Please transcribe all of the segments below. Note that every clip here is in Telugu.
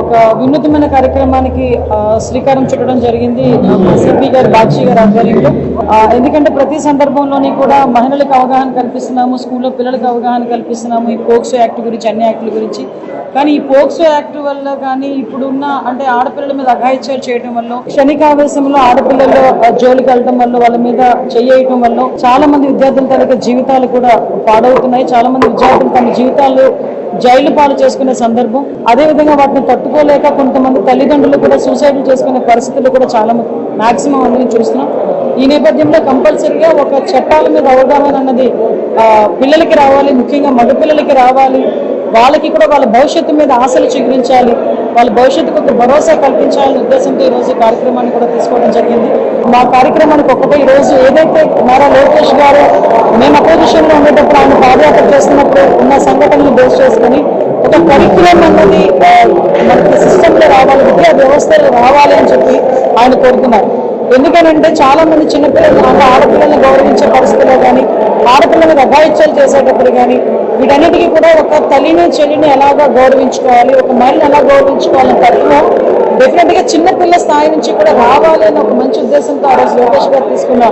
ఒక వినూత్నమైన కార్యక్రమానికి శ్రీకారం చుట్టడం జరిగింది. సిపి గారు బాక్షి గారి ఆధ్వర్యంలో. ఎందుకంటే ప్రతి సందర్భంలోని కూడా మహిళలకు అవగాహన కల్పిస్తున్నాము స్కూల్లో పిల్లలకు అవగాహన కల్పిస్తున్నాము ఈ పోక్సో యాక్ట్ గురించి అన్ని యాక్టుల గురించి. కానీ ఈ పోక్సో యాక్ట్ వల్ల కానీ ఇప్పుడున్న అంటే ఆడపిల్లల మీద అఘాయిత్యాలు చేయడం వల్ల క్షణికావేశంలో ఆడపిల్లలు జోలికి వెళ్ళడం వల్ల వాళ్ళ మీద చెయ్యటం వల్ల చాలా మంది విద్యార్థుల తాలూకా జీవితాలు కూడా పాడవుతున్నాయి. చాలా మంది విద్యార్థులు తమ జీవితాలు జైలు పాలు చేసుకునే సందర్భం అదే విధంగా వాటిని తట్టుకోలేక కొంతమంది తల్లిదండ్రులు కూడా సూసైడ్ చేసుకునే పరిస్థితులు కూడా చాలా మాక్సిమం అందరినీ చూస్తున్నాం. ఈ నేపథ్యంలో కంపల్సరీగా ఒక చట్టాల మీద అవగాహన అన్నది పిల్లలకి రావాలి ముఖ్యంగా మగపిల్లలకి రావాలి. వాళ్ళకి కూడా వాళ్ళ భవిష్యత్తు మీద ఆశలు చిగురించాలి వాళ్ళ భవిష్యత్తుకు ఒక భరోసా కల్పించాలనే ఉద్దేశంతో ఈ రోజు ఈ కార్యక్రమాన్ని కూడా తీసుకోవడం జరిగింది. మా కార్యక్రమానికి ఒకటే ఈ రోజు ఏదైతే నారా లోకేష్ గారు మేము అపోజిషన్లో ఉండేటప్పుడు ఆయన పాదయాత్ర చేస్తున్నప్పుడు ఉన్న సంఘటనలు బేస్ చేసుకొని ఒక కరిక్యులం అన్నది ఆ, మనకి సిస్టమ్ రావాలి విద్యా వ్యవస్థలో రావాలి అని చెప్పి ఆయన కోరుతున్నారు. ఎందుకనంటే చాలా మంది చిన్నపిల్లలు అంటే ఆడపిల్లల్ని గౌరవించే పరిస్థితిలో కానీ ఆడపిల్లలకు అభాయిత్యాలు చేసేటప్పుడు కానీ వీటన్నిటికీ కూడా ఒక తల్లిని చెల్లిని ఎలాగా గౌరవించుకోవాలి ఒక మహిళని ఎలా గౌరవించుకోవాలని తత్వం డెఫినెట్గా చిన్నపిల్ల స్థాయి నుంచి కూడా రావాలి అని ఒక మంచి ఉద్దేశంతో ఆ రోజు లోకేష్ గారు తీసుకున్న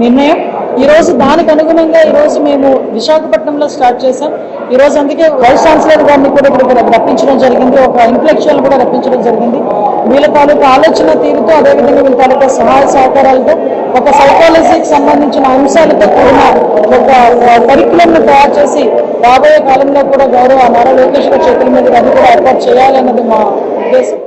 నిర్ణయం. ఈ రోజు దానికి అనుగుణంగా ఈరోజు మేము విశాఖపట్నంలో స్టార్ట్ చేసాం ఈ రోజు అందుకే వైస్ ఛాన్సలర్ గారిని కూడా ఇక్కడ రప్పించడం జరిగింది. ఒక ఇంటలెక్చువల్ కూడా రప్పించడం జరిగింది. వీళ్ళ తాలూకా ఆలోచన తీరుతో అదేవిధంగా వీళ్ళ తాలూకా సహాయ సహకారాలతో ఒక సైకాలజీకి సంబంధించిన అంశాలతో కూడిన ఒక కరికులం తయారు చేసి రాబోయే కాలంలో కూడా గౌరవ నారా లోకేష్ గారి చేతుల మీద అది కూడా ఏర్పాటు చేయాలన్నది మా ఉద్దేశం.